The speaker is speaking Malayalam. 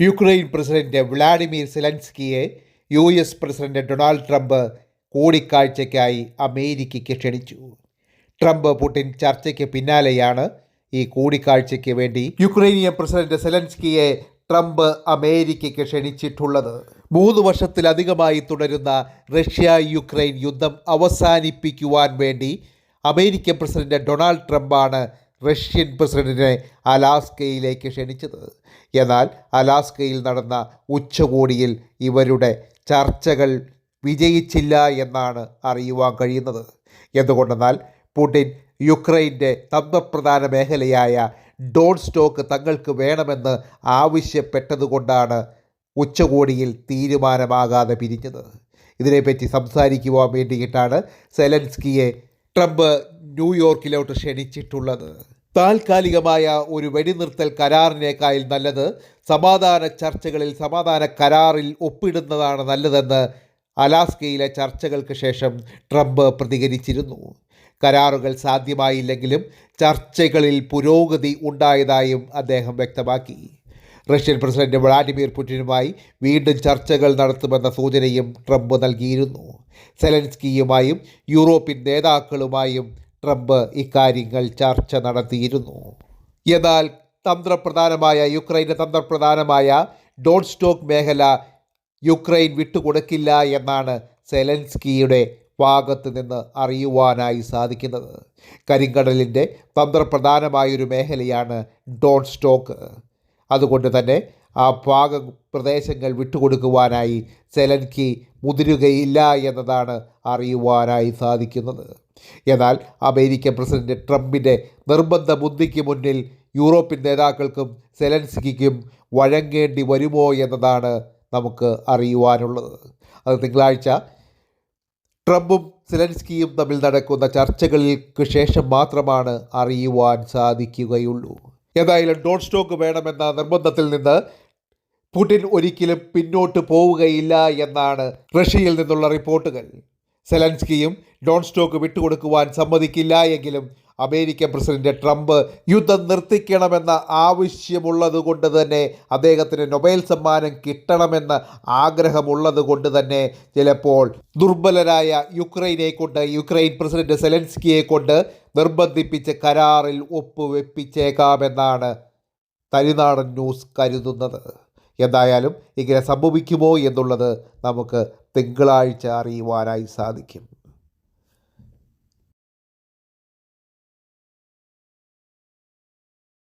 Ukraine president Vladimir സെലൻസ്കിയെ U S president Donald Trump കൂടിക്കാഴ്ചയ്ക്കായി അമേരിക്കയ്ക്ക് ക്ഷണിച്ചു. ട്രംപ് പുടിൻ ചർച്ചയ്ക്ക് പിന്നാലെയാണ് ഈ കൂടിക്കാഴ്ചയ്ക്ക് വേണ്ടി യുക്രൈനിയൻ പ്രസിഡന്റ് സെലൻസ്കിയെ ട്രംപ് അമേരിക്കയ്ക്ക് ക്ഷണിച്ചിട്ടുള്ളത്. മൂന്ന് വർഷത്തിലധികമായി തുടരുന്ന റഷ്യ യുക്രൈൻ യുദ്ധം അവസാനിപ്പിക്കുവാൻ വേണ്ടി അമേരിക്കൻ പ്രസിഡന്റ് ഡൊണാൾഡ് ട്രംപാണ് റഷ്യൻ പ്രസിഡന്റിനെ അലാസ്കയിലേക്ക് ക്ഷണിച്ചത്. എന്നാൽ അലാസ്കയിൽ നടന്ന ഉച്ചകോടിയിൽ ഇവരുടെ ചർച്ചകൾ വിജയിച്ചില്ല എന്നാണ് അറിയുവാൻ കഴിയുന്നത്. എന്തുകൊണ്ടെന്നാൽ പുടിൻ യുക്രൈന്റെ തന്ത്രപ്രധാന മേഖലയായ ഡോൺ സ്റ്റോക്ക് തങ്ങൾക്ക് വേണമെന്ന് ആവശ്യപ്പെട്ടതുകൊണ്ടാണ് ഉച്ചകോടിയിൽ തീരുമാനമാകാതെ പിരിഞ്ഞത്. ഇതിനെപ്പറ്റി സംസാരിക്കുവാൻ വേണ്ടിയിട്ടാണ് സെലൻസ്കിയെ ട്രംപ് ന്യൂയോർക്കിലോട്ട് ക്ഷണിച്ചിട്ടുള്ളത്. താൽക്കാലികമായ ഒരു വെടിനിർത്തൽ കരാറിനേക്കാൾ നല്ലത് സമാധാന ചർച്ചകളിൽ സമാധാന കരാറിൽ ഒപ്പിടുന്നതാണ് നല്ലതെന്ന് അലാസ്കയിലെ ചർച്ചകൾക്ക് ശേഷം ട്രംപ് പ്രതികരിച്ചിരുന്നു. കരാറുകൾ സാധ്യമായില്ലെങ്കിലും ചർച്ചകളിൽ പുരോഗതി ഉണ്ടായതായും അദ്ദേഹം വ്യക്തമാക്കി. റഷ്യൻ പ്രസിഡന്റ് വ്ളാഡിമിർ പുടിനുമായി വീണ്ടും ചർച്ചകൾ നടത്തുമെന്ന സൂചനയും ട്രംപ് നൽകിയിരുന്നു. സെലൻസ്കിയുമായും യൂറോപ്യൻ നേതാക്കളുമായും ട്രംപ് ഇക്കാര്യങ്ങൾ ചർച്ച നടത്തിയിരുന്നു. എന്നാൽ തന്ത്രപ്രധാനമായ യുക്രൈന്റെ തന്ത്രപ്രധാനമായ ഡോൺ സ്റ്റോക്ക് മേഖല യുക്രൈൻ വിട്ടുകൊടുക്കില്ല എന്നാണ് സെലൻസ്കിയുടെ ഭാഗത്ത് നിന്ന് അറിയുവാനായി സാധിക്കുന്നത്. കരിങ്കടലിന്റെ തന്ത്രപ്രധാനമായൊരു മേഖലയാണ് ഡോൺ സ്റ്റോക്ക്. അതുകൊണ്ട് തന്നെ ആ ഭാഗ പ്രദേശങ്ങൾ വിട്ടുകൊടുക്കുവാനായി സെലൻകി മുതിരുകയില്ല എന്നതാണ് അറിയുവാനായി സാധിക്കുന്നത്. എന്നാൽ അമേരിക്കൻ പ്രസിഡന്റ് ട്രംപിന്റെ നിർബന്ധ ബുദ്ധിക്ക് മുന്നിൽ യൂറോപ്യൻ നേതാക്കൾക്കും സെലൻസ്കിക്കും വഴങ്ങേണ്ടി വരുമോ എന്നതാണ് നമുക്ക് അറിയുവാനുള്ളത്. അത് തിങ്കളാഴ്ച ട്രംപും സെലൻസ്കിയും തമ്മിൽ നടക്കുന്ന ചർച്ചകൾക്ക് ശേഷം മാത്രമാണ് അറിയുവാൻ സാധിക്കുകയുള്ളൂ. ഏതായാലും ഡോൺ സ്റ്റോക്ക് വേണമെന്ന നിർബന്ധത്തിൽ നിന്ന് പുടിൻ ഒരിക്കലും പിന്നോട്ട് പോവുകയില്ല എന്നാണ് റഷ്യയിൽ നിന്നുള്ള റിപ്പോർട്ടുകൾ. സെലൻസ്കിയും ഡോൺ സ്റ്റോക്ക് വിട്ടുകൊടുക്കുവാൻ സമ്മതിക്കില്ല എങ്കിലും അമേരിക്കൻ പ്രസിഡന്റ് ട്രംപ് യുദ്ധം നിർത്തിക്കണമെന്ന ആവശ്യമുള്ളതുകൊണ്ട് തന്നെ അദ്ദേഹത്തിന് നൊബേൽ സമ്മാനം കിട്ടണമെന്ന ആഗ്രഹമുള്ളത് കൊണ്ട് തന്നെ ചിലപ്പോൾ ദുർബലരായ യുക്രൈനെ കൊണ്ട് യുക്രൈൻ പ്രസിഡന്റ് സെലൻസ്കിയെ കൊണ്ട് നിർബന്ധിപ്പിച്ച് കരാറിൽ ഒപ്പുവെപ്പിച്ചേക്കാമെന്നാണ് തനിനാടൻ ന്യൂസ് കരുതുന്നത്. എന്തായാലും ഇങ്ങനെ സംഭവിക്കുമോ എന്നുള്ളത് നമുക്ക് തിങ്കളാഴ്ച അറിയുവാനായി സാധിക്കും.